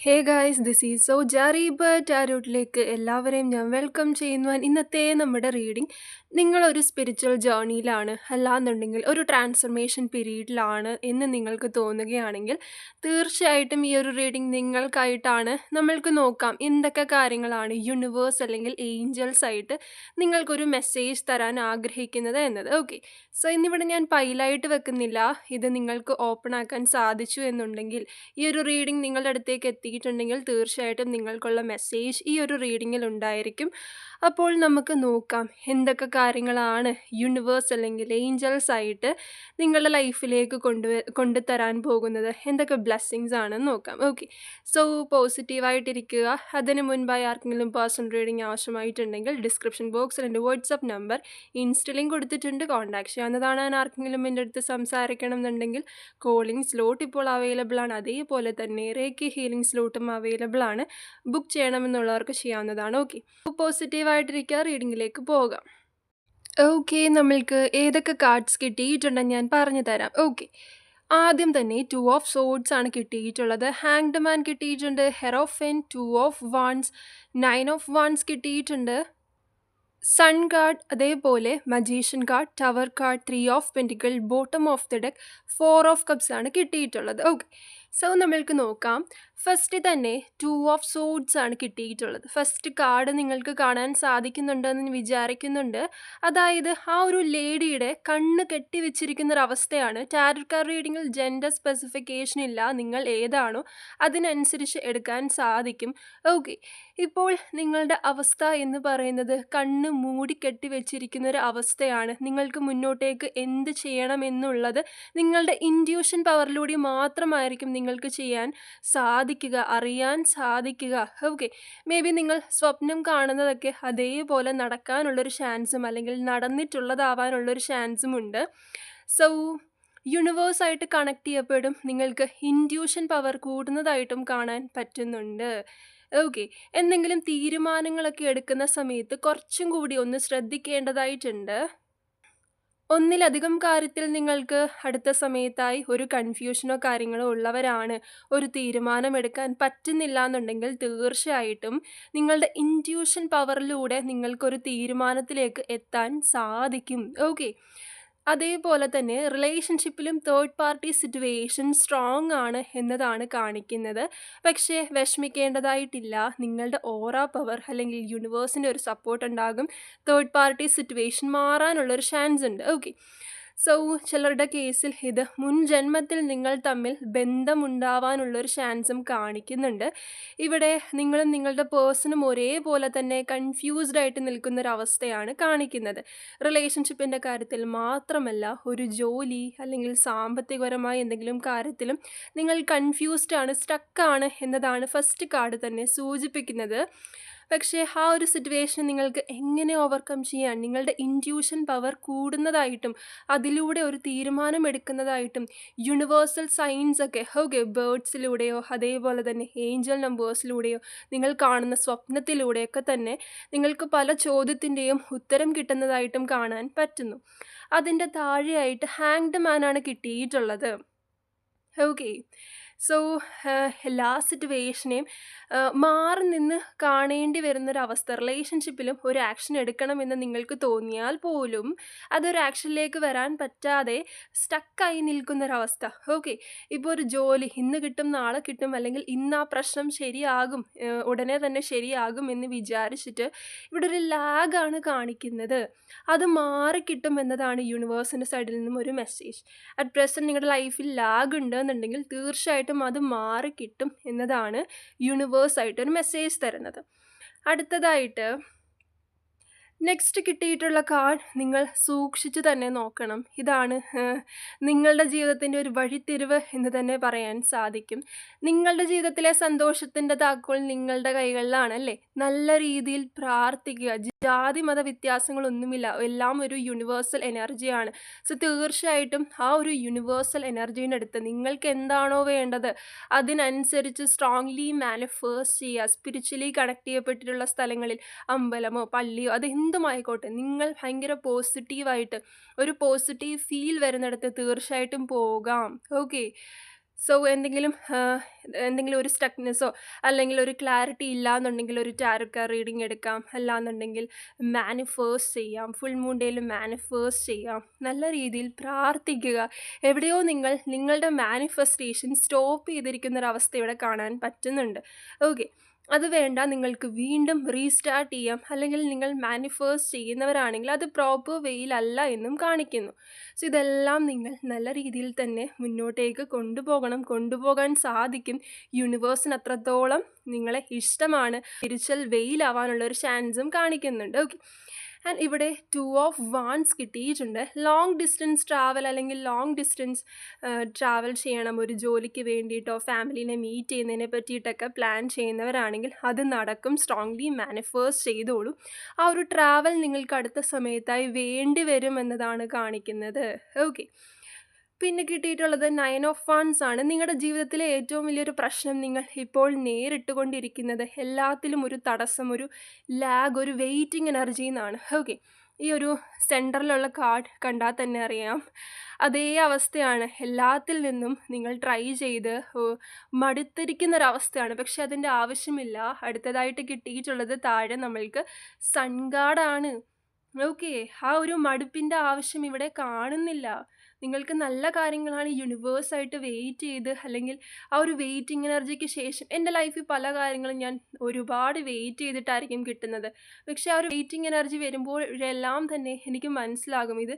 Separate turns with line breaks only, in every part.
Hey guys this is so ജാറി but ആരോട്ടിലേക്ക് എല്ലാവരെയും ഞാൻ വെൽക്കം ചെയ്യുന്നു ഇന്നത്തെ നമ്മുടെ റീഡിംഗ് നിങ്ങളൊരു സ്പിരിച്വൽ ജേർണിയിലാണ് അല്ലാന്നുണ്ടെങ്കിൽ ഒരു ട്രാൻസ്ഫർമേഷൻ പീരീഡിലാണ് എന്ന് നിങ്ങൾക്ക് തോന്നുകയാണെങ്കിൽ തീർച്ചയായിട്ടും ഈ ഒരു റീഡിംഗ് നിങ്ങൾക്കായിട്ടാണ്. നമ്മൾക്ക് നോക്കാം എന്തൊക്കെ കാര്യങ്ങളാണ് യൂണിവേഴ്സ് അല്ലെങ്കിൽ ഏഞ്ചൽസ് ആയിട്ട് നിങ്ങൾക്കൊരു മെസ്സേജ് തരാൻ ആഗ്രഹിക്കുന്നത് എന്നത്. ഓക്കെ സോ ഇന്നിവിടെ ഞാൻ പൈലായിട്ട് വെക്കുന്നില്ല. ഇത് നിങ്ങൾക്ക് ഓപ്പൺ ആക്കാൻ സാധിച്ചു എന്നുണ്ടെങ്കിൽ ഈ ഒരു റീഡിംഗ് നിങ്ങളുടെ അടുത്തേക്ക് എത്തിയിട്ടുണ്ടെങ്കിൽ തീർച്ചയായിട്ടും നിങ്ങൾക്കുള്ള മെസ്സേജ് ഈ ഒരു റീഡിങ്ങിൽ ഉണ്ടായിരിക്കും. അപ്പോൾ നമുക്ക് നോക്കാം എന്തൊക്കെ കാര്യങ്ങളാണ് യൂണിവേഴ്സ് അല്ലെങ്കിൽ ഏഞ്ചൽസ് ആയിട്ട് നിങ്ങളുടെ ലൈഫിലേക്ക് കൊണ്ടുവ കൊണ്ടുതരാൻ പോകുന്നത്. എന്തൊക്കെ ബ്ലെസ്സിങ്സ് ആണെന്ന് നോക്കാം. ഓക്കെ സോ പോസിറ്റീവായിട്ടിരിക്കുക അതിന് മുൻപായി ആർക്കെങ്കിലും പേഴ്സണൽ റീഡിംഗ് ആവശ്യമായിട്ടുണ്ടെങ്കിൽ ഡിസ്ക്രിപ്ഷൻ ബോക്സിൽ എന്റെ വാട്സപ്പ് നമ്പർ ഇൻസ്റ്റലിങ് കൊടുത്തിട്ടുണ്ട്. കോൺടാക്ട് ചെയ്യാവുന്നതാണ് ഞാൻ ആർക്കെങ്കിലും എന്റെ അടുത്ത് സംസാരിക്കണം എന്നുണ്ടെങ്കിൽ കോളിംഗ് സ്ലോട്ട് ഇപ്പോൾ അവൈലബിൾ ആണ്. അതേപോലെ തന്നെ റേക്ക് ഹീലിംഗ് സ്ലോട്ടും അവൈലബിൾ ആണ് ബുക്ക് ചെയ്യണമെന്നുള്ളവർക്ക് ചെയ്യാവുന്നതാണ്. ഓക്കെ. പോസിറ്റീവായിട്ടിരിക്കുക റീഡിങ്ങിലേക്ക് പോകാം. ഓക്കെ നമ്മൾക്ക് ഏതൊക്കെ കാർഡ്സ് കിട്ടിയിട്ടുണ്ടെന്ന് ഞാൻ പറഞ്ഞു തരാം. ഓക്കെ. ആദ്യം തന്നെ ടു ഓഫ് സോഡ്സ് ആണ് കിട്ടിയിട്ടുള്ളത്. ഹാങ്ഡ് മാൻ കിട്ടിയിട്ടുണ്ട് hierophant two of wands nine of wands കിട്ടിയിട്ടുണ്ട്. സൺ കാർഡ് അതേപോലെ magician card tower card three of pentacle bottom of the deck four of cups ആണ് കിട്ടിയിട്ടുള്ളത്. ഓക്കെ. സോ നമ്മൾക്ക് നോക്കാം. ഫസ്റ്റ് തന്നെ ടു ഓഫ് സോഡ്സ് ആണ് കിട്ടിയിട്ടുള്ളത്. ഫസ്റ്റ് കാർഡ് നിങ്ങൾക്ക് കാണാൻ സാധിക്കുന്നുണ്ടെന്ന് വിചാരിക്കുന്നുണ്ട്. അതായത് ആ ഒരു ലേഡിയുടെ കണ്ണ് കെട്ടിവെച്ചിരിക്കുന്ന ഒരു അവസ്ഥയാണ് ടാരറ്റ് കാർഡ് റീഡിങ്ങിൽ ജെൻഡർ സ്പെസിഫിക്കേഷൻ ഇല്ല നിങ്ങൾ ഏതാണോ അതിനനുസരിച്ച് എടുക്കാൻ സാധിക്കും. ഓക്കെ ഇപ്പോൾ നിങ്ങളുടെ അവസ്ഥ എന്ന് പറയുന്നത് കണ്ണ് മൂടി കെട്ടിവെച്ചിരിക്കുന്ന ഒരു അവസ്ഥയാണ് നിങ്ങൾക്ക് മുന്നോട്ടേക്ക് എന്ത് ചെയ്യണമെന്നുള്ളത് നിങ്ങളുടെ ഇൻഡ്യൂഷൻ പവറിലൂടെ മാത്രമായിരിക്കും നിങ്ങൾക്ക് ചെയ്യാൻ സാധിക്കുക അറിയാൻ സാധിക്കുക. ഓക്കെ മേ ബി നിങ്ങൾ സ്വപ്നം കാണുന്നതൊക്കെ അതേപോലെ നടക്കാനുള്ളൊരു ചാൻസും അല്ലെങ്കിൽ നടന്നിട്ടുള്ളതാവാനുള്ളൊരു ചാൻസും ഉണ്ട്. സോ യൂണിവേഴ്സായിട്ട് കണക്ട് ചെയ്യപ്പെടും. നിങ്ങൾക്ക് ഇൻഡ്യൂഷൻ പവർ കൂടുന്നതായിട്ടും കാണാൻ പറ്റുന്നുണ്ട്. ഓക്കെ എന്തെങ്കിലും തീരുമാനങ്ങളൊക്കെ എടുക്കുന്ന സമയത്ത് കുറച്ചും കൂടി ഒന്ന് ശ്രദ്ധിക്കേണ്ടതായിട്ടുണ്ട്. ഒന്നിലധികം കാര്യത്തിൽ നിങ്ങൾക്ക് അടുത്ത സമയത്തായി ഒരു കൺഫ്യൂഷനോ കാര്യങ്ങളോ ഉള്ളവരാണ് ഒരു തീരുമാനമെടുക്കാൻ പറ്റുന്നില്ല എന്നുണ്ടെങ്കിൽ തീർച്ചയായിട്ടും നിങ്ങളുടെ ഇന്റ്യൂഷൻ പവറിലൂടെ നിങ്ങൾക്കൊരു തീരുമാനത്തിലേക്ക് എത്താൻ സാധിക്കും. ഓക്കെ അതേപോലെ തന്നെ റിലേഷൻഷിപ്പിലും തേർഡ് പാർട്ടി സിറ്റുവേഷൻ സ്ട്രോങ് ആണ് എന്നതാണ് കാണിക്കുന്നത്. പക്ഷേ വിഷമിക്കേണ്ടതായിട്ടില്ല. നിങ്ങളുടെ ഓറ പവർ അല്ലെങ്കിൽ യൂണിവേഴ്സിന്റെ ഒരു സപ്പോർട്ട് ഉണ്ടാകും. തേർഡ് പാർട്ടി സിറ്റുവേഷൻ മാറാനുള്ളൊരു ചാൻസ് ഉണ്ട്. ഓക്കെ സോ ചിലരുടെ കേസിൽ ഇത് മുൻ ജന്മത്തിൽ നിങ്ങൾ തമ്മിൽ ബന്ധമുണ്ടാവാനുള്ളൊരു ചാൻസും കാണിക്കുന്നുണ്ട്. ഇവിടെ നിങ്ങളും നിങ്ങളുടെ പേഴ്സണും ഒരേപോലെ തന്നെ കൺഫ്യൂസ്ഡ് ആയിട്ട് നിൽക്കുന്നൊരവസ്ഥയാണ് കാണിക്കുന്നത്. റിലേഷൻഷിപ്പിന്റെ കാര്യത്തിൽ മാത്രമല്ല ഒരു ജോലി അല്ലെങ്കിൽ സാമ്പത്തികപരമായ എന്തെങ്കിലും കാര്യത്തിലും നിങ്ങൾ കൺഫ്യൂസ്ഡ് ആണ് സ്റ്റക്കാണ് എന്നതാണ് ഫസ്റ്റ് കാർഡ് തന്നെ സൂചിപ്പിക്കുന്നത്. പക്ഷേ ആ ഒരു സിറ്റുവേഷൻ നിങ്ങൾക്ക് എങ്ങനെ ഓവർകം ചെയ്യാൻ നിങ്ങളുടെ ഇൻഡ്യൂഷൻ പവർ കൂടുന്നതായിട്ടും അതിലൂടെ ഒരു തീരുമാനം എടുക്കുന്നതായിട്ടും യൂണിവേഴ്സൽ സയൻസ് ഒക്കെ ഓക്കെ ബേർഡ്സിലൂടെയോ അതേപോലെ തന്നെ ഏഞ്ചൽ നമ്പേഴ്സിലൂടെയോ നിങ്ങൾ കാണുന്ന സ്വപ്നത്തിലൂടെയൊക്കെ തന്നെ നിങ്ങൾക്ക് പല ചോദ്യത്തിന്റെയും ഉത്തരം കിട്ടുന്നതായിട്ടും കാണാൻ പറ്റുന്നു. അതിന്റെ താഴെയായിട്ട് ഹാങ്ഡ് മാനാണ് കിട്ടിയിട്ടുള്ളത്. ഓക്കെ സോ എല്ലാ സിറ്റുവേഷനെയും മാറി നിന്ന് കാണേണ്ടി വരുന്നൊരവസ്ഥ റിലേഷൻഷിപ്പിലും ഒരു ആക്ഷൻ എടുക്കണമെന്ന് നിങ്ങൾക്ക് തോന്നിയാൽ പോലും അതൊരു ആക്ഷനിലേക്ക് വരാൻ പറ്റാതെ സ്റ്റക്കായി നിൽക്കുന്നൊരവസ്ഥ ഓക്കെ ഇപ്പോൾ ഒരു ജോലി ഇന്ന് കിട്ടും നാളെ കിട്ടും അല്ലെങ്കിൽ ഇന്ന് ആ പ്രശ്നം ശരിയാകും ഉടനെ തന്നെ ശരിയാകും എന്ന് വിചാരിച്ചിട്ട് ഇവിടെ ഒരു ലാഗാണ് കാണിക്കുന്നത്. അത് മാറിക്കിട്ടും എന്നതാണ് യൂണിവേഴ്സിന്റെ സൈഡിൽ നിന്നും ഒരു മെസ്സേജ് അറ്റ് പ്രസന്റ് നിങ്ങളുടെ ലൈഫിൽ ലാഗ് ഉണ്ട് എന്നുണ്ടെങ്കിൽ തീർച്ചയായിട്ടും അത് മാറി കിട്ടും എന്നതാണ് യൂണിവേഴ്സായിട്ട് ഒരു മെസ്സേജ് തരുന്നത്. അടുത്തതായിട്ട് നെക്സ്റ്റ് കിട്ടിയിട്ടുള്ള കാർഡ് നിങ്ങൾ സൂക്ഷിച്ച് തന്നെ നോക്കണം. ഇതാണ് നിങ്ങളുടെ ജീവിതത്തിന്റെ ഒരു വഴിത്തിരിവ് എന്ന് തന്നെ പറയാൻ സാധിക്കും. നിങ്ങളുടെ ജീവിതത്തിലെ സന്തോഷത്തിന്റെ താക്കോൽ നിങ്ങളുടെ കൈകളിലാണ് അല്ലേ? നല്ല രീതിയിൽ പ്രാർത്ഥിക്കുക ജാതി മത വ്യത്യാസങ്ങളൊന്നുമില്ല. എല്ലാം ഒരു യൂണിവേഴ്സൽ എനർജിയാണ് സോ തീർച്ചയായിട്ടും ആ ഒരു യൂണിവേഴ്സൽ എനർജീന്റെ അടുത്ത് നിങ്ങൾക്ക് എന്താണോ വേണ്ടത് അതിനനുസരിച്ച് സ്ട്രോങ്ലി മാനിഫേസ്റ്റ് ചെയ്യുക. സ്പിരിച്വലി കണക്ട് ചെയ്യപ്പെട്ടിട്ടുള്ള സ്ഥലങ്ങളിൽ അമ്പലമോ പള്ളിയോ അത് എന്തുമായിക്കോട്ടെ നിങ്ങൾ ഭയങ്കര പോസിറ്റീവായിട്ട് ഒരു പോസിറ്റീവ് ഫീൽ വരുന്നിടത്ത് തീർച്ചയായിട്ടും പോകാം. ഓക്കെ സോ എന്തെങ്കിലും എന്തെങ്കിലും ഒരു സ്റ്റക്നെസ്സോ അല്ലെങ്കിൽ ഒരു ക്ലാരിറ്റി ഇല്ലാന്നുണ്ടെങ്കിൽ ഒരു ടാരക്ക റീഡിംഗ് എടുക്കാം. അല്ലാന്നുണ്ടെങ്കിൽ മാനിഫേഴ്സ് ചെയ്യാം. ഫുൾ മൂൺ ഡേയിൽ മാനിഫേസ്റ്റ് ചെയ്യാം. നല്ല രീതിയിൽ പ്രാർത്ഥിക്കുക. എവിടെയോ നിങ്ങൾ നിങ്ങളുടെ മാനിഫെസ്റ്റേഷൻ സ്റ്റോപ്പ് ചെയ്തിരിക്കുന്ന ഒരു അവസ്ഥ ഇവിടെ കാണാൻ പറ്റുന്നുണ്ട്. ഓക്കെ. അത് വേണ്ട നിങ്ങൾക്ക് വീണ്ടും റീസ്റ്റാർട്ട് ചെയ്യാം. അല്ലെങ്കിൽ നിങ്ങൾ മാനിഫേസ്റ്റ് ചെയ്യുന്നവരാണെങ്കിൽ അത് പ്രോപ്പർ വേയിലല്ല എന്നും കാണിക്കുന്നു. സോ ഇതെല്ലാം നിങ്ങൾ നല്ല രീതിയിൽ തന്നെ മുന്നോട്ടേക്ക് കൊണ്ടുപോകണം. കൊണ്ടുപോകാൻ സാധിക്കും. യൂണിവേഴ്സിന് അത്രത്തോളം നിങ്ങളെ ഇഷ്ടമാണ്. സ്പിരിച്വൽ വെയിലാവാനുള്ള ഒരു ചാൻസും കാണിക്കുന്നുണ്ട്. ഓക്കെ. ആൻഡ് ഇവിടെ ടു ഓഫ് വാൺസ് കിട്ടിയിട്ടുണ്ട്. ലോങ് ഡിസ്റ്റൻസ് ട്രാവൽ അല്ലെങ്കിൽ ലോങ് ഡിസ്റ്റൻസ് ട്രാവൽ ചെയ്യണം ഒരു ജോലിക്ക് വേണ്ടിയിട്ടോ ഫാമിലിനെ മീറ്റ് ചെയ്യുന്നതിനെ പറ്റിയിട്ടൊക്കെ പ്ലാൻ ചെയ്യുന്നവരാണെങ്കിൽ അത് നടക്കും. സ്ട്രോങ്ലി മാനിഫേഴ്സ് ചെയ്തോളൂ. ആ ഒരു ട്രാവൽ നിങ്ങൾക്ക് അടുത്ത സമയത്തായി വേണ്ടി വരും എന്നതാണ് കാണിക്കുന്നത്. ഓക്കെ. പിന്നെ കിട്ടിയിട്ടുള്ളത് നയൻ ഓഫ് ഫണ്ട്സ് ആണ്. നിങ്ങളുടെ ജീവിതത്തിലെ ഏറ്റവും വലിയൊരു പ്രശ്നം നിങ്ങൾ ഇപ്പോൾ നേരിട്ടുകൊണ്ടിരിക്കുന്നത് എല്ലാത്തിലും ഒരു തടസ്സം, ഒരു ലാഗ്, ഒരു വെയിറ്റിംഗ് എനർജി എന്നാണ്. ഓക്കെ. ഈ ഒരു സെന്ററിലുള്ള കാർഡ് കണ്ടാൽ തന്നെ അറിയാം. അതേ അവസ്ഥയാണ്. എല്ലാത്തിൽ നിന്നും നിങ്ങൾ ട്രൈ ചെയ്ത് മടുത്തിരിക്കുന്ന ഒരവസ്ഥയാണ്. പക്ഷെ അതിന്റെ ആവശ്യമില്ല. അടുത്തതായിട്ട് കിട്ടിയിട്ടുള്ളത് താഴെ നമ്മൾക്ക് സൺഗാർഡാണ് ഓക്കെ. ആ ഒരു മടുപ്പിന്റെ ആവശ്യം ഇവിടെ കാണുന്നില്ല. നിങ്ങൾക്ക് നല്ല കാര്യങ്ങളാണ് യൂണിവേഴ്സായിട്ട് വെയിറ്റ് ചെയ്ത് അല്ലെങ്കിൽ ആ ഒരു വെയിറ്റിംഗ് എനർജിക്ക് ശേഷം എന്റെ ലൈഫിൽ പല കാര്യങ്ങളും ഞാൻ ഒരുപാട് വെയിറ്റ് ചെയ്തിട്ടായിരിക്കും കിട്ടുന്നത്. പക്ഷേ ആ ഒരു വെയിറ്റിംഗ് എനർജി വരുമ്പോഴെല്ലാം തന്നെ എനിക്ക് മനസ്സിലാകും ഇത്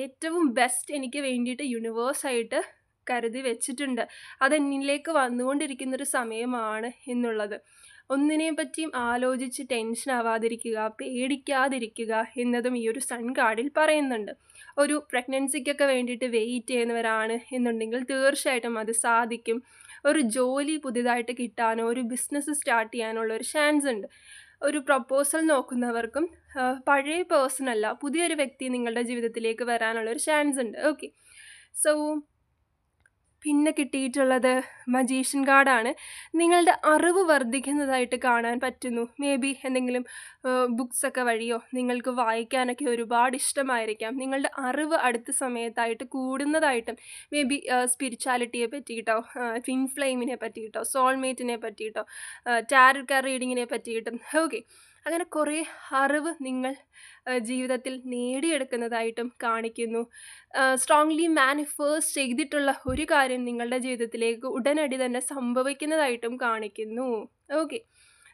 ഏറ്റവും ബെസ്റ്റ് എനിക്ക് വേണ്ടിയിട്ട് യൂണിവേഴ്സായിട്ട് കരുതി വെച്ചിട്ടുണ്ട്. അതെന്നിലേക്ക് വന്നുകൊണ്ടിരിക്കുന്നൊരു സമയമാണ് എന്നുള്ളത്. ഒന്നിനെയും പറ്റിയും ആലോചിച്ച് ടെൻഷൻ ആവാതിരിക്കുക, പേടിക്കാതിരിക്കുക എന്നതും ഈ ഒരു സൺ കാർഡിൽ പറയുന്നുണ്ട്. ഒരു പ്രഗ്നൻസിക്കൊക്കെ വേണ്ടിയിട്ട് വെയിറ്റ് ചെയ്യുന്നവരാണ് എന്നുണ്ടെങ്കിൽ തീർച്ചയായിട്ടും അത് സാധിക്കും. ഒരു ജോലി പുതിയതായിട്ട് കിട്ടാനോ ഒരു ബിസിനസ് സ്റ്റാർട്ട് ചെയ്യാനുള്ള ഒരു ചാൻസ് ഉണ്ട്. ഒരു പ്രപ്പോസൽ നോക്കുന്നവർക്കും പഴയ പേഴ്സണല്ല പുതിയൊരു വ്യക്തി നിങ്ങളുടെ ജീവിതത്തിലേക്ക് വരാനുള്ള ഒരു ചാൻസ് ഉണ്ട്. ഓക്കെ. സോ പിന്നെ കിട്ടിയിട്ടുള്ളത് മജീഷ്യൻ കാർഡാണ്. നിങ്ങളുടെ അറിവ് വർദ്ധിക്കുന്നതായിട്ട് കാണാൻ പറ്റുന്നു. മേ ബി എന്തെങ്കിലും ബുക്സൊക്കെ വഴിയോ നിങ്ങൾക്ക് വായിക്കാനൊക്കെ ഒരുപാട് ഇഷ്ടമായിരിക്കാം. നിങ്ങളുടെ അറിവ് അടുത്ത സമയത്തായിട്ട് കൂടുന്നതായിട്ടും മേ ബി സ്പിരിച്വാലിറ്റിയെ പറ്റിയിട്ടോ ട്വിൻ ഫ്ലെയിമിനെ പറ്റിയിട്ടോ സോൾമേറ്റിനെ പറ്റിയിട്ടോ ടാരക്കാർ റീഡിങ്ങിനെ പറ്റിയിട്ടും ഓക്കെ. അങ്ങനെ കുറേ അറിവ് നിങ്ങൾ ജീവിതത്തിൽ നേടിയെടുക്കുന്നതായിട്ടും കാണിക്കുന്നു. സ്ട്രോങ്ലി മാനിഫേസ്റ്റ് ചെയ്തിട്ടുള്ള ഒരു കാര്യം നിങ്ങളുടെ ജീവിതത്തിലേക്ക് ഉടനടി തന്നെ സംഭവിക്കുന്നതായിട്ടും കാണിക്കുന്നു. ഓക്കെ.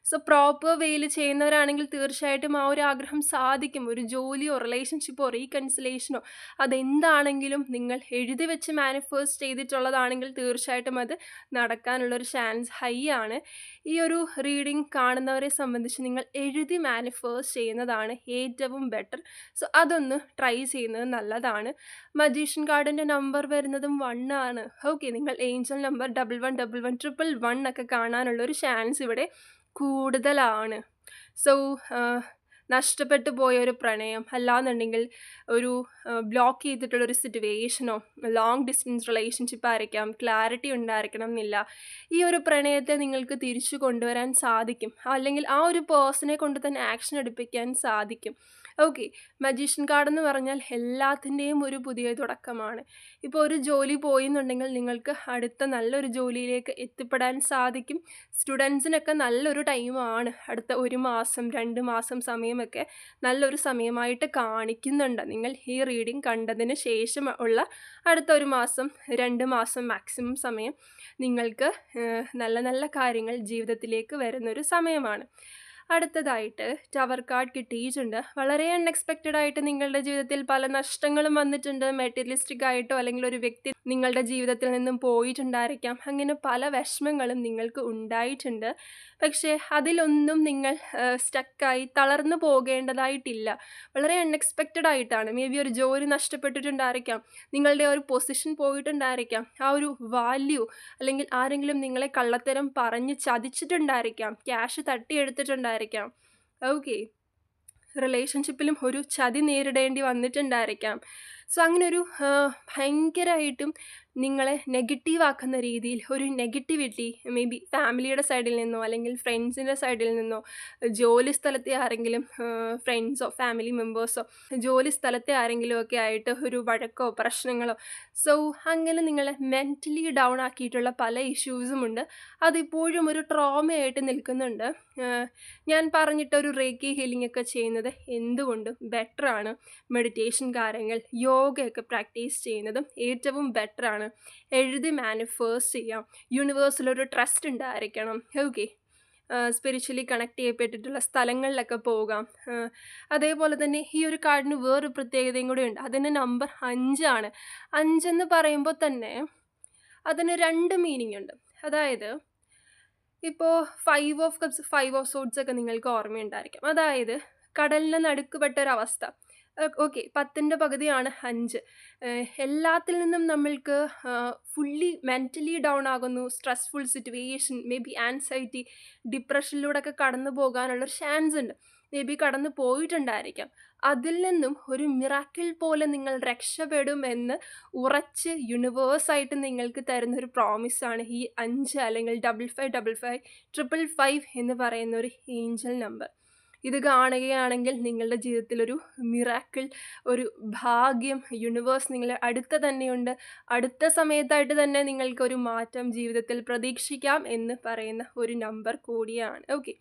സോ പ്രോപ്പർ വേയിൽ ചെയ്യുന്നവരാണെങ്കിൽ തീർച്ചയായിട്ടും ആ ഒരു ആഗ്രഹം സാധിക്കും. ഒരു ജോലിയോ റിലേഷൻഷിപ്പോ റീകൺസിലേഷനോ അതെന്താണെങ്കിലും നിങ്ങൾ എഴുതി വെച്ച് മാനിഫേസ്റ്റ് ചെയ്തിട്ടുള്ളതാണെങ്കിൽ തീർച്ചയായിട്ടും അത് നടക്കാനുള്ള ഒരു ചാൻസ് ഹൈ ആണ്. ഈ ഒരു റീഡിംഗ് കാണുന്നവരെ സംബന്ധിച്ച് നിങ്ങൾ എഴുതി മാനിഫേസ്റ്റ് ചെയ്യുന്നതാണ് ഏറ്റവും ബെറ്റർ. സോ അതൊന്ന് ട്രൈ ചെയ്യുന്നത് നല്ലതാണ്. മജീഷ്യൻ കാർഡിന്റെ നമ്പർ വരുന്നതും വൺ ആണ്. ഓക്കെ. നിങ്ങൾ ഏഞ്ചൽ നമ്പർ 1111 111 ഒക്കെ കാണാനുള്ളൊരു ചാൻസ് ഇവിടെ കൂടുതലാണ്. സോ നഷ്ടപ്പെട്ടു പോയ ഒരു പ്രണയം അല്ലാന്നുണ്ടെങ്കിൽ ഒരു ബ്ലോക്ക് ചെയ്തിട്ടുള്ള ഒരു സിറ്റുവേഷനോ ലോങ് ഡിസ്റ്റൻസ് റിലേഷൻഷിപ്പ് ആയിരിക്കാം. ക്ലാരിറ്റി ഉണ്ടായിരിക്കണം എന്നില്ല. ഈ ഒരു പ്രണയത്തെ നിങ്ങൾക്ക് തിരിച്ചു കൊണ്ടുവരാൻ സാധിക്കും. അല്ലെങ്കിൽ ആ ഒരു പേഴ്സണെ കൊണ്ട് തന്നെ ആക്ഷൻ എടുപ്പിക്കാൻ സാധിക്കും. ഓക്കെ. മജീഷ്യൻ കാർഡ് എന്ന് പറഞ്ഞാൽ എല്ലാത്തിന്റെയും ഒരു പുതിയ തുടക്കമാണ്. ഇപ്പോൾ ഒരു ജോലി പോയി എന്നുണ്ടെങ്കിൽ നിങ്ങൾക്ക് അടുത്ത നല്ലൊരു ജോലിയിലേക്ക് എത്തിപ്പെടാൻ സാധിക്കും. സ്റ്റുഡൻസിനൊക്കെ നല്ലൊരു ടൈമാണ്. അടുത്ത ഒരു മാസം രണ്ട് മാസം സമയമൊക്കെ നല്ലൊരു സമയമായിട്ട് കാണിക്കുന്നുണ്ട്. നിങ്ങൾ ഈ റീഡിംഗ് കണ്ടതിന് ശേഷം ഉള്ള അടുത്ത ഒരു മാസം രണ്ട് മാസം മാക്സിമം സമയം നിങ്ങൾക്ക് നല്ല നല്ല കാര്യങ്ങൾ ജീവിതത്തിലേക്ക് വരുന്നൊരു സമയമാണ്. അടുത്തതായിട്ട് ടവർ കാർഡ് കിട്ടിയിട്ടുണ്ട്. വളരെ അൺഎക്സ്പെക്റ്റഡ് ആയിട്ട് നിങ്ങളുടെ ജീവിതത്തിൽ പല നഷ്ടങ്ങളും വന്നിട്ടുണ്ട്. മെറ്റീരിയലിസ്റ്റിക് ആയിട്ടോ അല്ലെങ്കിൽ ഒരു വ്യക്തി നിങ്ങളുടെ ജീവിതത്തിൽ നിന്നും പോയിട്ടുണ്ടായിരിക്കാം. അങ്ങനെ പല വിഷമങ്ങളും നിങ്ങൾക്ക് ഉണ്ടായിട്ടുണ്ട്. പക്ഷേ അതിലൊന്നും നിങ്ങൾ സ്റ്റക്കായി തളർന്നു പോകേണ്ടതായിട്ടില്ല. വളരെ അൺഎക്സ്പെക്റ്റഡ് ആയിട്ടാണ്. മേ ബി ഒരു ജോലി നഷ്ടപ്പെട്ടിട്ടുണ്ടായിരിക്കാം. നിങ്ങളുടെ ഒരു പൊസിഷൻ പോയിട്ടുണ്ടായിരിക്കാം. ആ ഒരു വാല്യൂ അല്ലെങ്കിൽ ആരെങ്കിലും നിങ്ങളെ കള്ളത്തരം പറഞ്ഞ് ചതിച്ചിട്ടുണ്ടായിരിക്കാം. ക്യാഷ് തട്ടിയെടുത്തിട്ടുണ്ടായിരിക്കാം. ഓക്കെ. റിലേഷൻഷിപ്പിലും ഒരു ചതി നേരിടേണ്ടി വന്നിട്ടുണ്ടായിരിക്കാം. സോ അങ്ങനെ ഒരു ഭയങ്കരമായിട്ടും നിങ്ങളെ നെഗറ്റീവ് ആക്കുന്ന രീതിയിൽ ഒരു നെഗറ്റിവിറ്റി മേ ബി ഫാമിലിയുടെ സൈഡിൽ നിന്നോ അല്ലെങ്കിൽ ഫ്രണ്ട്സിന്റെ സൈഡിൽ നിന്നോ ജോലി സ്ഥലത്തെ ആരെങ്കിലും ഫ്രണ്ട്സോ ഫാമിലി മെമ്പേഴ്സോ ജോലി സ്ഥലത്തെ ആരെങ്കിലും ഒക്കെ ആയിട്ട് ഒരു വഴക്കോ പ്രശ്നങ്ങളോ. സോ അങ്ങനെ നിങ്ങളെ മെന്റലി ഡൗൺ ആക്കിയിട്ടുള്ള പല ഇഷ്യൂസും ഇഷ്യൂസുമുണ്ട് അതിപ്പോഴും ഒരു ട്രോമയായിട്ട് നിൽക്കുന്നുണ്ട്. ഞാൻ പറഞ്ഞിട്ട് ഒരു റേക്കി ഹീലിംഗ് ഒക്കെ ചെയ്യുന്നത് എന്തുകൊണ്ടും ബെറ്ററാണ് മെഡിറ്റേഷൻ കാര്യങ്ങൾ യോഗയൊക്കെ പ്രാക്ടീസ് ചെയ്യുന്നതും ഏറ്റവും ബെറ്ററാണ് എഴുതി മാനിഫേഴ്സ് ചെയ്യാം. യൂണിവേഴ്സിലൊരു ട്രസ്റ്റ് ഉണ്ടായിരിക്കണം. ഓക്കെ സ്പിരിച്വലി കണക്ട് ചെയ്യപ്പെട്ടിട്ടുള്ള സ്ഥലങ്ങളിലൊക്കെ പോകാം. അതേപോലെ തന്നെ ഈ ഒരു കാർഡിന് വേറൊരു പ്രത്യേകതയും കൂടി ഉണ്ട്. അതിന്റെ നമ്പർ അഞ്ചാണ് അഞ്ചെന്ന് പറയുമ്പോൾ തന്നെ അതിന് രണ്ട് മീനിങ് ഉണ്ട്. അതായത് ഇപ്പോൾ five of cups five of swords ഒക്കെ നിങ്ങൾക്ക് ഓർമ്മയുണ്ടായിരിക്കും. അതായത് കടലിന് നടുക്കുപെട്ട ഒരവസ്ഥ ഓക്കെ പത്തിന്റെ പകുതിയാണ് അഞ്ച്. എല്ലാത്തിൽ നിന്നും നമ്മൾക്ക് ഫുള്ളി മെന്റലി ഡൗൺ ആകുന്നു stressful situation may be anxiety ഡിപ്രഷനിലൂടെ ഒക്കെ കടന്നു പോകാനുള്ളൊരു ചാൻസ് ഉണ്ട്. മേ ബി കടന്നു പോയിട്ടുണ്ടായിരിക്കാം. അതിൽ നിന്നും ഒരു മിറാക്കിൾ പോലെ നിങ്ങൾ രക്ഷപ്പെടും എന്ന് ഉറച്ച് യൂണിവേഴ്സായിട്ട് നിങ്ങൾക്ക് തരുന്ന ഒരു പ്രോമിസാണ് ഈ അഞ്ച് അല്ലെങ്കിൽ double five double five triple five എന്ന് പറയുന്ന ഒരു ഏഞ്ചൽ നമ്പർ ഇത് കാണുകയാണെങ്കിൽ നിങ്ങളുടെ ജീവിതത്തിൽ ഒരു മിറാക്കിൾ ഒരു ഭാഗ്യം യൂണിവേഴ്സ് നിങ്ങളെ അടുത്ത തന്നെയുണ്ട്. അടുത്ത സമയത്തായിട്ട് തന്നെ നിങ്ങൾക്കൊരു മാറ്റം ജീവിതത്തിൽ പ്രതീക്ഷിക്കാം എന്ന് പറയുന്ന ഒരു നമ്പർ കൂടിയാണ്. ഓക്കെ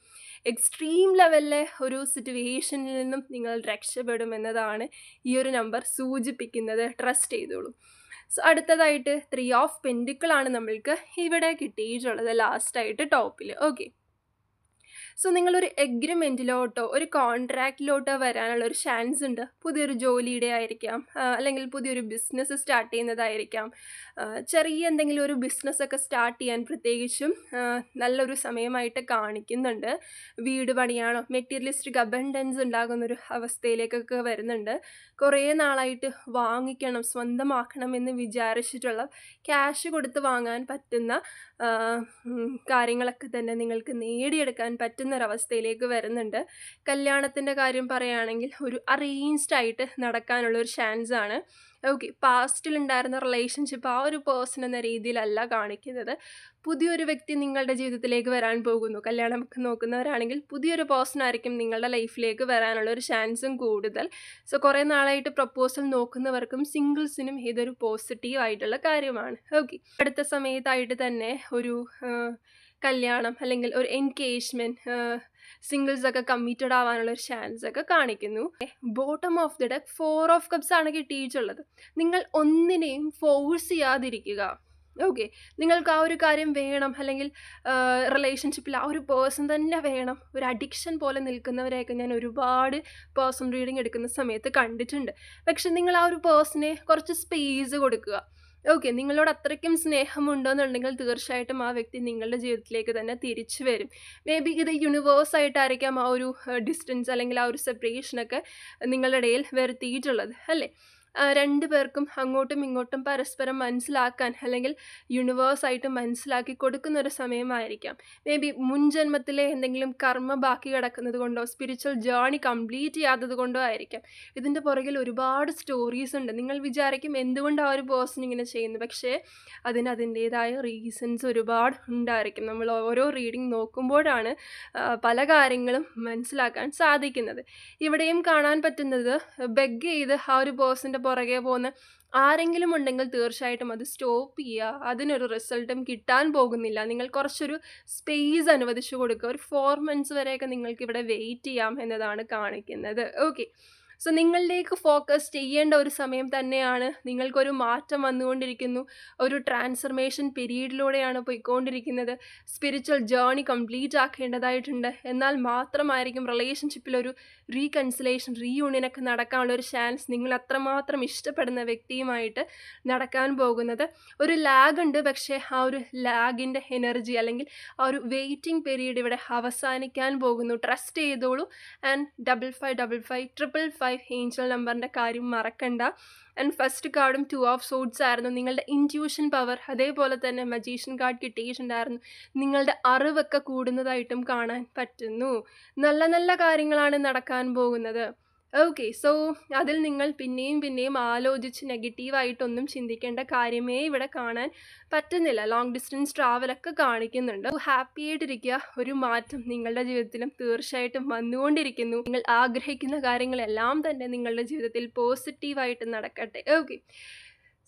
എക്സ്ട്രീം ലെവലിലെ ഒരു സിറ്റുവേഷനിൽ നിന്നും നിങ്ങൾ രക്ഷപ്പെടും എന്നതാണ് ഈ ഒരു നമ്പർ സൂചിപ്പിക്കുന്നത്. ട്രസ്റ്റ് ചെയ്തോളൂ. സോ അടുത്തതായിട്ട് ത്രീ ഓഫ് പെൻഡിക്കിളാണ് നമ്മൾക്ക് ഇവിടെ കിട്ടിയിട്ടുള്ളത് ലാസ്റ്റായിട്ട് ടോപ്പിൽ ഓക്കെ സോ നിങ്ങളൊരു എഗ്രിമെന്റിലോട്ടോ ഒരു കോൺട്രാക്റ്റിലോട്ടോ വരാനുള്ള ഒരു ചാൻസ് ഉണ്ട്? പുതിയൊരു ജോലിയുടെ ആയിരിക്കാം അല്ലെങ്കിൽ പുതിയൊരു ബിസിനസ് സ്റ്റാർട്ട് ചെയ്യുന്നതായിരിക്കാം. ചെറിയ എന്തെങ്കിലും ഒരു ബിസിനസ്സൊക്കെ സ്റ്റാർട്ട് ചെയ്യാൻ പ്രത്യേകിച്ചും നല്ലൊരു സമയമായിട്ട് കാണിക്കുന്നുണ്ട്. വീട് പണിയാണോ മെറ്റീരിയലിസ്റ്റിക് അബൻഡൻസ് ഉണ്ടാകുന്നൊരു അവസ്ഥയിലേക്കൊക്കെ വരുന്നുണ്ട്. കുറേ നാളായിട്ട് വാങ്ങിക്കണം സ്വന്തമാക്കണം എന്ന് വിചാരിച്ചിട്ടുള്ള ക്യാഷ് കൊടുത്ത് വാങ്ങാൻ പറ്റുന്ന കാര്യങ്ങളൊക്കെ തന്നെ നിങ്ങൾക്ക് നേടിയെടുക്കാൻ പറ്റുന്ന ഒരവസ്ഥയിലേക്ക് വരുന്നുണ്ട്. കല്യാണത്തിന്റെ കാര്യം പറയുകയാണെങ്കിൽ ഒരു അറേഞ്ച്ഡ് ആയിട്ട് നടക്കാനുള്ള ഒരു ചാൻസ് ആണ്. ഓക്കെ പാസ്റ്റിൽ ഉണ്ടായിരുന്ന റിലേഷൻഷിപ്പ് ആ ഒരു പേഴ്സൺ എന്ന രീതിയിലല്ല കാണിക്കുന്നത്. പുതിയൊരു വ്യക്തി നിങ്ങളുടെ ജീവിതത്തിലേക്ക് വരാൻ പോകുന്നു. കല്യാണം നോക്കുന്നവരാണെങ്കിൽ പുതിയൊരു പേഴ്സൺ ആയിരിക്കും നിങ്ങളുടെ ലൈഫിലേക്ക് വരാനുള്ള ഒരു ചാൻസും കൂടുതൽ. സോ കുറേ നാളായിട്ട് പ്രപ്പോസൽ നോക്കുന്നവർക്കും സിംഗിൾസിനും ഇതൊരു പോസിറ്റീവ് ആയിട്ടുള്ള കാര്യമാണ്. ഓക്കെ അടുത്ത സമയത്തായിട്ട് തന്നെ ഒരു കല്യാണം അല്ലെങ്കിൽ ഒരു എൻഗേജ്മെന്റ് സിംഗിൾസ് ഒക്കെ കമ്മിറ്റഡ് ആവാനുള്ള ഒരു ചാൻസ് ഒക്കെ കാണിക്കുന്നു. Bottom of the deck four of cups ആണ് കിട്ടിയിട്ടുള്ളത്. നിങ്ങൾ ഒന്നിനെയും ഫോഴ്സ് ചെയ്യാതിരിക്കുക. ഓക്കെ നിങ്ങൾക്ക് ആ ഒരു കാര്യം വേണം അല്ലെങ്കിൽ റിലേഷൻഷിപ്പിൽ ആ ഒരു പേഴ്സൺ തന്നെ വേണം. ഒരു അഡിക്ഷൻ പോലെ നിൽക്കുന്നവരെയൊക്കെ ഞാൻ ഒരുപാട് പേഴ്സൺ റീഡിങ് എടുക്കുന്ന സമയത്ത് കണ്ടിട്ടുണ്ട്. പക്ഷെ നിങ്ങൾ ആ ഒരു പേഴ്സണെ കുറച്ച് സ്പേസ് കൊടുക്കുക. ഓക്കെ നിങ്ങളോട് അത്രയ്ക്കും സ്നേഹമുണ്ടോയെന്നുണ്ടെങ്കിൽ തീർച്ചയായിട്ടും ആ വ്യക്തി നിങ്ങളുടെ ജീവിതത്തിലേക്ക് തന്നെ തിരിച്ചു വരും. മേ ബി ഇത് യൂണിവേഴ്സ് ആയിട്ടായിരിക്കാം ആ ഒരു ഡിസ്റ്റൻസ് അല്ലെങ്കിൽ ആ ഒരു സെപ്പറേഷനൊക്കെ നിങ്ങളുടെ ഇടയിൽ വരുത്തിയിട്ടുള്ളത് അല്ലേ? രണ്ടു പേർക്കും അങ്ങോട്ടും ഇങ്ങോട്ടും പരസ്പരം മനസ്സിലാക്കാൻ അല്ലെങ്കിൽ യൂണിവേഴ്സായിട്ട് മനസ്സിലാക്കി കൊടുക്കുന്ന ഒരു സമയമായിരിക്കാം മേ ബി മുൻജന്മത്തിലെ എന്തെങ്കിലും കർമ്മ ബാക്കി കിടക്കുന്നത് കൊണ്ടോ സ്പിരിച്വൽ ജേണി കംപ്ലീറ്റ് ചെയ്യാത്തത് കൊണ്ടോ ആയിരിക്കാം. ഇതിന്റെ പുറകിൽ ഒരുപാട് സ്റ്റോറീസ് ഉണ്ട്. നിങ്ങൾ വിചാരിക്കും എന്തുകൊണ്ട് ആ ഒരു പേഴ്സൺ ഇങ്ങനെ ചെയ്യുന്നു പക്ഷേ അതിന് അതിന്റേതായ റീസൺസ് ഒരുപാട് ഉണ്ടായിരിക്കും. നമ്മൾ ഓരോ റീഡിങ് നോക്കുമ്പോഴാണ് പല കാര്യങ്ങളും മനസ്സിലാക്കാൻ സാധിക്കുന്നത്. ഇവിടെയും കാണാൻ പറ്റുന്നത് ബെഗ് ചെയ്ത് ആ ഒരു പേഴ്സന്റെ പുറകെ പോകുന്ന ആരെങ്കിലും ഉണ്ടെങ്കിൽ തീർച്ചയായിട്ടും അത് സ്റ്റോപ്പ് ചെയ്യുക. അതിനൊരു റിസൾട്ടും കിട്ടാൻ പോകുന്നില്ല. നിങ്ങൾ കുറച്ചൊരു സ്പേസ് അനുവദിച്ചു കൊടുക്കുക. ഒരു ഫോർ മന്ത്സ് വരെയൊക്കെ നിങ്ങൾക്ക് ഇവിടെ വെയിറ്റ് ചെയ്യാം എന്നതാണ് കാണിക്കുന്നത്. ഓക്കെ സോ നിങ്ങളിലേക്ക് ഫോക്കസ് ചെയ്യേണ്ട ഒരു സമയം തന്നെയാണ്. നിങ്ങൾക്കൊരു മാറ്റം വന്നുകൊണ്ടിരിക്കുന്നു. ഒരു ട്രാൻസ്ഫർമേഷൻ പീരീഡിലൂടെയാണ് പോയിക്കൊണ്ടിരിക്കുന്നത്. സ്പിരിച്വൽ ജേർണി കംപ്ലീറ്റ് ആക്കേണ്ടതായിട്ടുണ്ട്. എന്നാൽ മാത്രമായിരിക്കും റിലേഷൻഷിപ്പിലൊരു റീകൺസിലേഷൻ റീയൂണിയനൊക്കെ നടക്കാനുള്ള ഒരു ചാൻസ് നിങ്ങൾ അത്രമാത്രം ഇഷ്ടപ്പെടുന്ന വ്യക്തിയുമായിട്ട് നടക്കാൻ പോകുന്നത്. ഒരു ലാഗ് ഉണ്ട്. പക്ഷേ ആ ഒരു ലാഗിന്റെ എനർജി അല്ലെങ്കിൽ ആ ഒരു വെയിറ്റിംഗ് പീരീഡ് ഇവിടെ അവസാനിക്കാൻ പോകുന്നു. ട്രസ്റ്റ് ചെയ്തോളൂ. And double five double five triple five angel നമ്പറിന്റെ കാര്യം മറക്കണ്ട. ആൻഡ് ഫസ്റ്റ് കാർഡും ടു ഓഫ് സോഡ്സ് ആയിരുന്നു. നിങ്ങളുടെ ഇന്റ്യൂഷൻ പവർ അതേപോലെ തന്നെ മജീഷ്യൻ കാർഡ് കിട്ടിയിട്ടുണ്ടായിരുന്നു നിങ്ങളുടെ അറിവൊക്കെ കൂടുന്നതായിട്ടും കാണാൻ പറ്റുന്നു. നല്ല നല്ല കാര്യങ്ങളാണ് നടക്കാൻ പോകുന്നത്. ഓക്കെ. സോ അതിൽ നിങ്ങൾ പിന്നെയും പിന്നെയും ആലോചിച്ച് നെഗറ്റീവായിട്ടൊന്നും ചിന്തിക്കേണ്ട കാര്യമേ ഇവിടെ കാണാൻ പറ്റുന്നില്ല. ലോങ് ഡിസ്റ്റൻസ് ട്രാവലൊക്കെ കാണിക്കുന്നുണ്ട്. ഹാപ്പി ആയിട്ടിരിക്കുക. ഒരു മാറ്റം നിങ്ങളുടെ ജീവിതത്തിലും തീർച്ചയായിട്ടും വന്നുകൊണ്ടിരിക്കുന്നു. നിങ്ങൾ ആഗ്രഹിക്കുന്ന കാര്യങ്ങളെല്ലാം തന്നെ നിങ്ങളുടെ ജീവിതത്തിൽ പോസിറ്റീവായിട്ട് നടക്കട്ടെ. ഓക്കെ.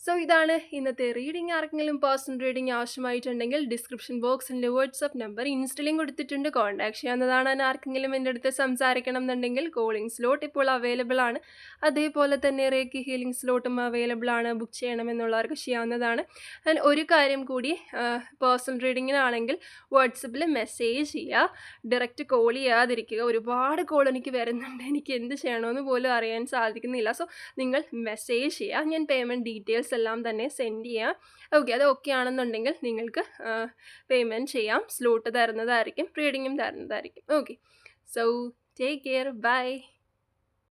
സോ ഇതാണ് ഇന്നത്തെ റീഡിംഗ്. ആർക്കെങ്കിലും പേഴ്സണൽ റീഡിംഗ് ആവശ്യമായിട്ടുണ്ടെങ്കിൽ ഡിസ്ക്രിപ്ഷൻ ബോക്സിന്റെ വാട്സപ്പ് നമ്പർ ഇൻസ്റ്റലിംഗ് കൊടുത്തിട്ടുണ്ട്. കോൺടാക്ട് ചെയ്യാവുന്നതാണ്. ആർക്കെങ്കിലും എന്റെ അടുത്ത് സംസാരിക്കണം എന്നുണ്ടെങ്കിൽ കോളിംഗ് സ്ലോട്ട് ഇപ്പോൾ അവൈലബിൾ ആണ്. അതേപോലെ തന്നെ റേക്കി ഹീലിംഗ് സ്ലോട്ടും അവൈലബിൾ ആണ്. ബുക്ക് ചെയ്യണമെന്നുള്ളവർക്ക് ചെയ്യാവുന്നതാണ്. ആൻഡ് ഒരു കാര്യം കൂടി പേഴ്സണൽ റീഡിങ്ങിനാണെങ്കിൽ വാട്സപ്പിൽ മെസ്സേജ് ചെയ്യുക. ഡയറക്റ്റ് കോൾ ചെയ്യാതിരിക്കുക. ഒരുപാട് കോൾ എനിക്ക് വരുന്നുണ്ട്. എനിക്ക് എന്ത് ചെയ്യണമെന്ന് പോലും അറിയാൻ സാധിക്കുന്നില്ല. സോ നിങ്ങൾ മെസ്സേജ് ചെയ്യുക. ഞാൻ പേയ്മെന്റ് എല്ലാം തന്നെ സെൻഡ് ചെയ്യാം. ഓക്കെ. അത് ഓക്കെ ആണെന്നുണ്ടെങ്കിൽ നിങ്ങൾക്ക് പേയ്മെന്റ് ചെയ്യാം. സ്ലോട്ട് തരുന്നതായിരിക്കും. റീഡിങ്ങും തരുന്നതായിരിക്കും. Okay. So take care. Bye.